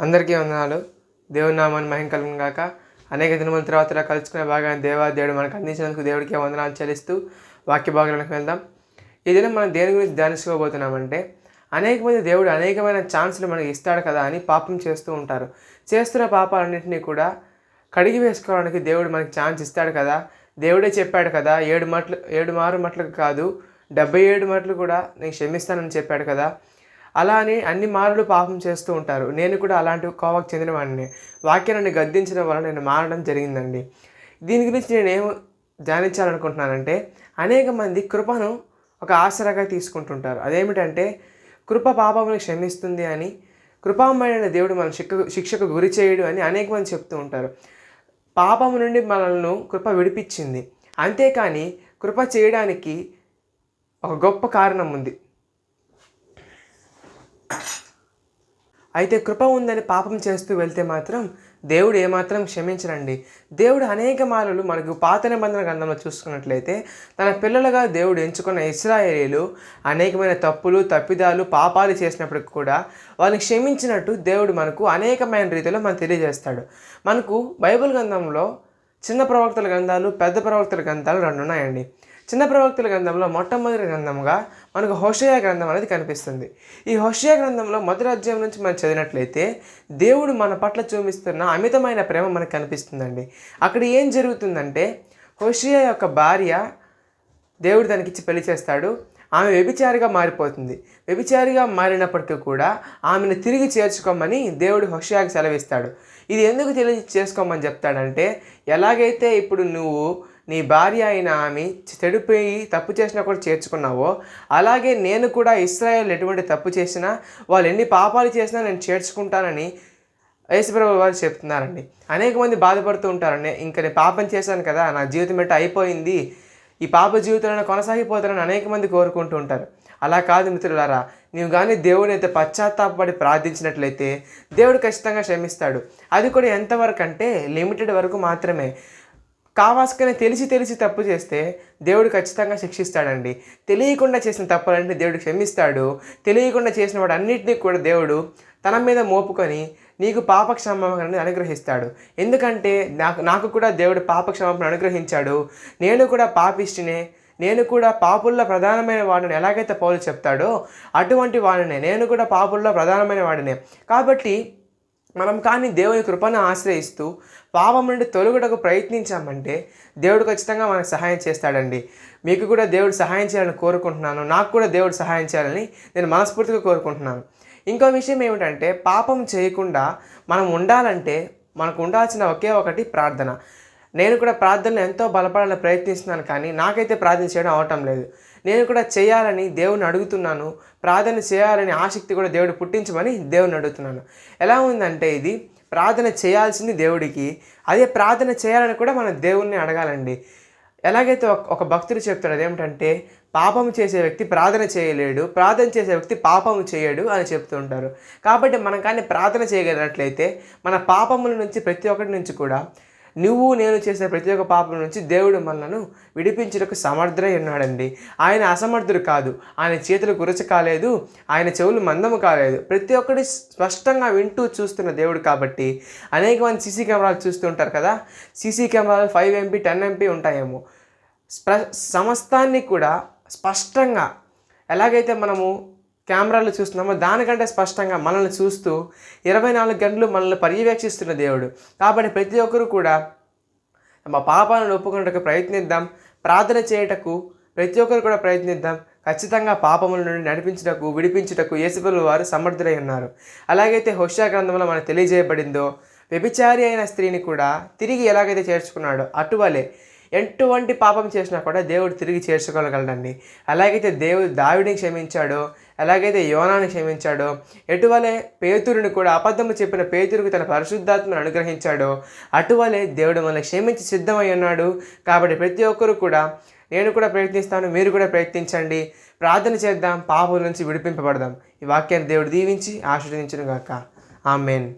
అందరికీ వందనాలు. దేవుని నామాన్ని మహిం కలుగును గాక. అనేక దినముల తర్వాత కలుసుకునే భాగాన్ని దేవా దేవుడు మనకు అందించినందుకు దేవుడికి వందనాలు చెల్లిస్తూ వాక్య భాగాలకు వెళ్దాం. ఈ దినం మనం దేని గురించి ధ్యానించుకోబోతున్నామంటే అనేక మంది దేవుడు అనేకమైన ఛాన్సులు మనకి ఇస్తాడు కదా అని పాపం చేస్తూ ఉంటారు. చేస్తున్న పాపాలన్నింటినీ కూడా కడిగి వేసుకోవడానికి దేవుడు మనకి ఛాన్స్ ఇస్తాడు కదా. దేవుడే చెప్పాడు కదా ఏడు మట్లు ఏడు మారు మట్లకు కాదు డెబ్బై ఏడు మట్లు కూడా నేను క్షమిస్తానని చెప్పాడు కదా. అలా అని అన్ని మారులు పాపం చేస్తూ ఉంటారు. నేను కూడా అలాంటి కోవకు చెందిన వాడిని వాక్యం నన్ను గద్దించడం వల్ల నేను మారడం జరిగిందండి. దీని గురించి నేను ఏం ధ్యానించాలనుకుంటున్నానంటే అనేక మంది కృపను ఒక ఆసరాగా తీసుకుంటుంటారు. అదేమిటంటే కృప పాపములను క్షమిస్తుంది అని కృపామమైన దేవుడు మన శిక్ష శిక్షకు గురి చేయడు అని అనేక మంది చెప్తూ ఉంటారు. పాపము నుండి మనల్ని కృప విడిపించింది. అంతేకాని కృప చేయడానికి ఒక గొప్ప కారణం ఉంది. అయితే కృప ఉందని పాపం చేస్తూ వెళ్తే మాత్రం దేవుడు ఏమాత్రం క్షమించరండి దేవుడు అనేక మార్లు మనకు పాత నిబంధన గ్రంథంలో చూసుకున్నట్లయితే తన పిల్లలుగా దేవుడు ఎంచుకున్న ఇస్రాయేలీలు అనేకమైన తప్పులు తప్పిదాలు పాపాలు చేసినప్పటికి కూడా వాళ్ళని క్షమించినట్టు దేవుడు మనకు అనేకమైన రీతిలో మనకు తెలియజేస్తాడు. మనకు బైబిల్ గ్రంథంలో చిన్న ప్రవక్తల గ్రంథాలు పెద్ద ప్రవక్తల గ్రంథాలు రెండు ఉన్నాయండి చిన్న ప్రవక్తుల గ్రంథంలో మొట్టమొదటి గ్రంథంగా మనకు హోషయా గ్రంథం అనేది కనిపిస్తుంది. ఈ హోషయా గ్రంథంలో మొదటి అధ్యాయం నుంచి మనం చదివినట్లయితే దేవుడు మన పట్ల చూపిస్తున్న అమితమైన ప్రేమ మనకు కనిపిస్తుందండి. అక్కడ ఏం జరుగుతుందంటే హోషయా యొక్క భార్య దేవుడు తనకిచ్చి పెళ్ళి చేస్తాడు. ఆమె వ్యభిచారిగా మారిపోతుంది. వ్యభిచారిగా మారినప్పటికీ కూడా ఆమెను తిరిగి చేర్చుకోమని దేవుడు హోషయాకి సెలవిస్తాడు. ఇది ఎందుకు తెలియ చేసుకోమని చెప్తాడంటే ఎలాగైతే ఇప్పుడు నువ్వు నీ భార్య అయిన ఆమె చెడిపోయి తప్పు చేసినా కూడా చేర్చుకున్నావో? అలాగే నేను కూడా ఇస్రాయేల్ ఎటువంటి తప్పు చేసినా వాళ్ళు ఎన్ని పాపాలు చేసినా నేను చేర్చుకుంటానని యేసుప్రభు వారు చెప్తున్నారండి. అనేక మంది బాధపడుతూ ఉంటారండి ఇంకా నేను పాపం చేశాను కదా నా జీవితం ఎట్ట అయిపోయింది? ఈ పాప జీవితంలో కొనసాగిపోతారని అనేక మంది కోరుకుంటూ ఉంటారు. అలా కాదు మిత్రులారా నీవు కానీ దేవుని అయితే పశ్చాత్తాపడి ప్రార్థించినట్లయితే దేవుడు ఖచ్చితంగా క్షమిస్తాడు. అది కూడా ఎంతవరకు అంటే లిమిటెడ్ వరకు మాత్రమే. కావాసుకనే తెలిసి తెలిసి తప్పు చేస్తే దేవుడు ఖచ్చితంగా శిక్షిస్తాడండి. తెలియకుండా చేసిన తప్పులంటే దేవుడు క్షమిస్తాడు. తెలియకుండా చేసిన వాడు అన్నింటినీ కూడా దేవుడు తన మీద మోపుకొని నీకు పాప అనుగ్రహిస్తాడు. ఎందుకంటే నాకు నాకు కూడా దేవుడు పాప క్షమాపణ అనుగ్రహించాడు. నేను కూడా పాపిష్టినే నేను కూడా పాపుల్లో ప్రధానమైన వాడిని ఎలాగైతే పౌలు చెప్తాడో అటువంటి వాడినే నేను కూడా పాపుల్లో ప్రధానమైన వాడినే. కాబట్టి మనం కానీ దేవుని కృపను ఆశ్రయిస్తూ పాపం నుండి తొలగుటకు ప్రయత్నించామంటే దేవుడు ఖచ్చితంగా మనకు సహాయం చేస్తాడండి. మీకు కూడా దేవుడు సహాయం చేయాలని కోరుకుంటున్నాను. నాకు కూడా దేవుడు సహాయం చేయాలని నేను మనస్ఫూర్తిగా కోరుకుంటున్నాను. ఇంకో విషయం ఏమిటంటే పాపం చేయకుండా మనం ఉండాలంటే మనకు ఉండాల్సిన ఒకే ఒకటి ప్రార్థన. నేను కూడా ప్రార్థనలు ఎంతో బలపడాలని ప్రయత్నిస్తున్నాను కానీ నాకైతే ప్రార్థన చేయడం అవటం లేదు. నేను కూడా చేయాలని దేవుని అడుగుతున్నాను. ప్రార్థన చేయాలని ఆసక్తి కూడా దేవుడు పుట్టించమని దేవుని అడుగుతున్నాను. ఎలా ఉందంటే ఇది ప్రార్థన చేయాల్సింది దేవుడికి అదే ప్రార్థన చేయాలని కూడా మనం దేవుణ్ణి అడగాలండి. ఎలాగైతే ఒక భక్తుడు చెప్తాడు అదేమిటంటే పాపం చేసే వ్యక్తి ప్రార్థన చేయలేడు ప్రార్థన చేసే వ్యక్తి పాపము చేయడు అని చెప్తూ ఉంటారు. కాబట్టి మనం కానీ ప్రార్థన చేయగలిగినట్లయితే మన పాపముల నుంచి ప్రతి ఒక్కటి నుంచి కూడా నువ్వు నేను చేసే ప్రతి ఒక్క పాపం నుంచి దేవుడు మనలను విడిపించుటకు సమర్థుడై ఉన్నాడండి. ఆయన అసమర్థుడు కాదు. ఆయన చేతులు గురచ కాలేదు. ఆయన చెవులు మందము కాలేదు. ప్రతి ఒక్కటి స్పష్టంగా వింటూ చూస్తున్న దేవుడు కాబట్టి అనేక మంది సీసీ కెమెరాలు చూస్తూ ఉంటారు కదా. సీసీ కెమెరాలు ఫైవ్ ఎంపీ టెన్ ఎంపీ ఉంటాయేమో. స్ప సమస్తాన్ని కూడా స్పష్టంగా ఎలాగైతే మనము కెమెరాలు చూస్తున్నామో దానికంటే స్పష్టంగా మనల్ని చూస్తూ ఇరవై నాలుగు గంటలు మనల్ని పర్యవేక్షిస్తున్న దేవుడు. కాబట్టి ప్రతి ఒక్కరు కూడా మా పాపాలను ఒప్పుకున్నట్టుకు ప్రయత్నిద్దాం. ప్రార్థన చేయటకు ప్రతి ఒక్కరు కూడా ప్రయత్నిద్దాం. ఖచ్చితంగా పాపముల నుండి నడిపించుటకు విడిపించుటకు యేసుపల్లి వారు సమర్థులై ఉన్నారు. అలాగైతే హుషా గ్రంథంలో మనకు తెలియజేయబడిందో వ్యభిచారి అయిన స్త్రీని కూడా తిరిగి ఎలాగైతే చేర్చుకున్నాడో అటువలే ఎటువంటి పాపం చేసినా కూడా దేవుడు తిరిగి చేర్చుకోగలగలండి అలాగైతే దేవుడు దావిడిని క్షమించాడో ఎలాగైతే యోనాన్ని క్షమించాడో ఎటువలే పేతురుని కూడా అబద్ధము చెప్పిన పేతురుకు తన పరిశుద్ధాత్మను అనుగ్రహించాడో అటువలే దేవుడు మనల్ని క్షమించి సిద్ధమై ఉన్నాడు. కాబట్టి ప్రతి ఒక్కరు కూడా నేను కూడా ప్రయత్నిస్తాను మీరు కూడా ప్రయత్నించండి. ప్రార్థన చేద్దాం పాపం నుంచి విడిపింపబడదాం. ఈ వాక్యాన్ని దేవుడు దీవించి ఆశీర్వదించను గాక ఆమెన్.